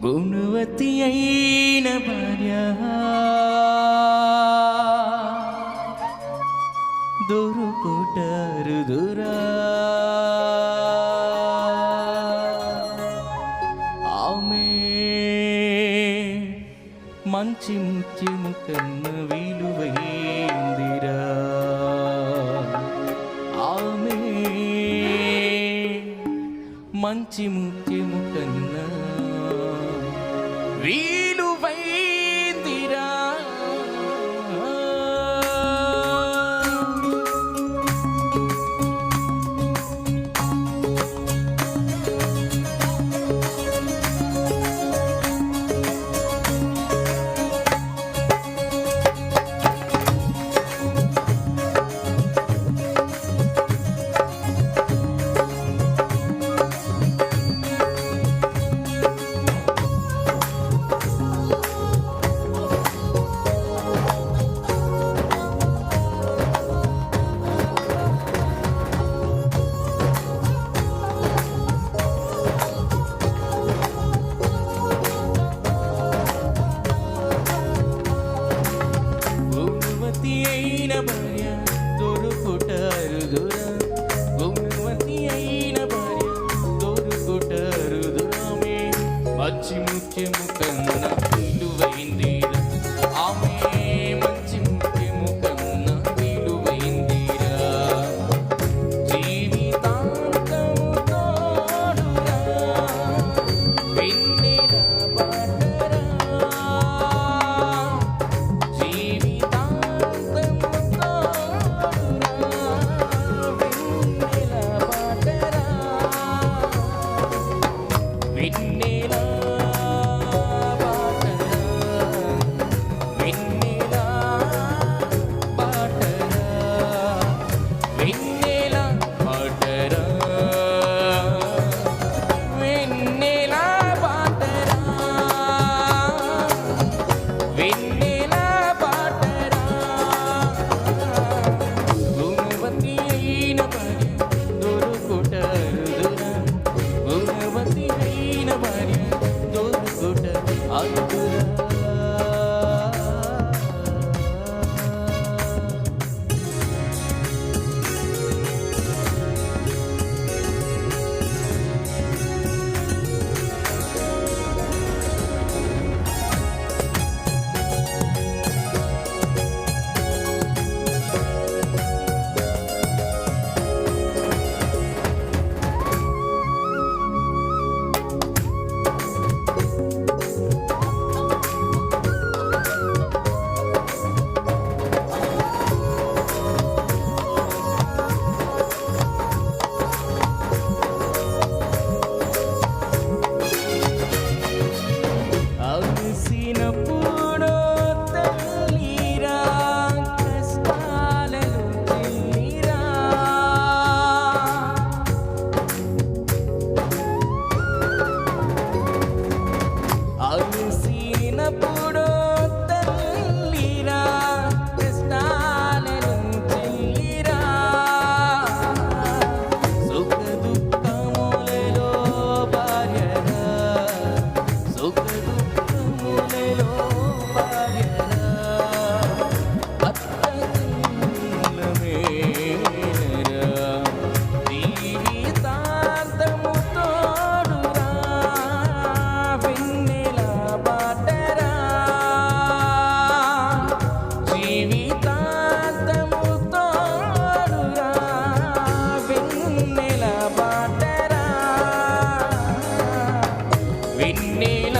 గుణవతి అయిన భార్య దొరుకుటారు దురా ఆమె మంచి ముత్యము కన్న విలువైందిరా ఆమె మంచి ముత్యము కన్నా వీలు விண்ணேல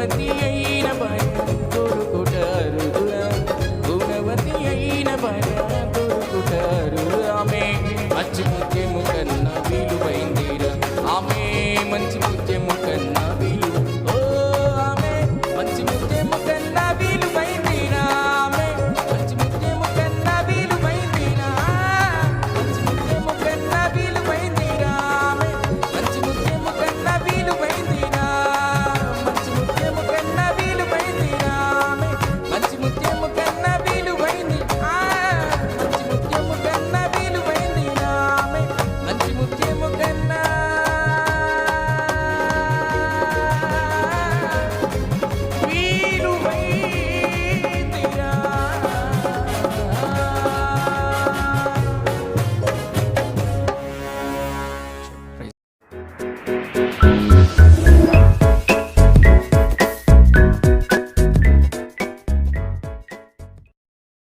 గణపతి అయిన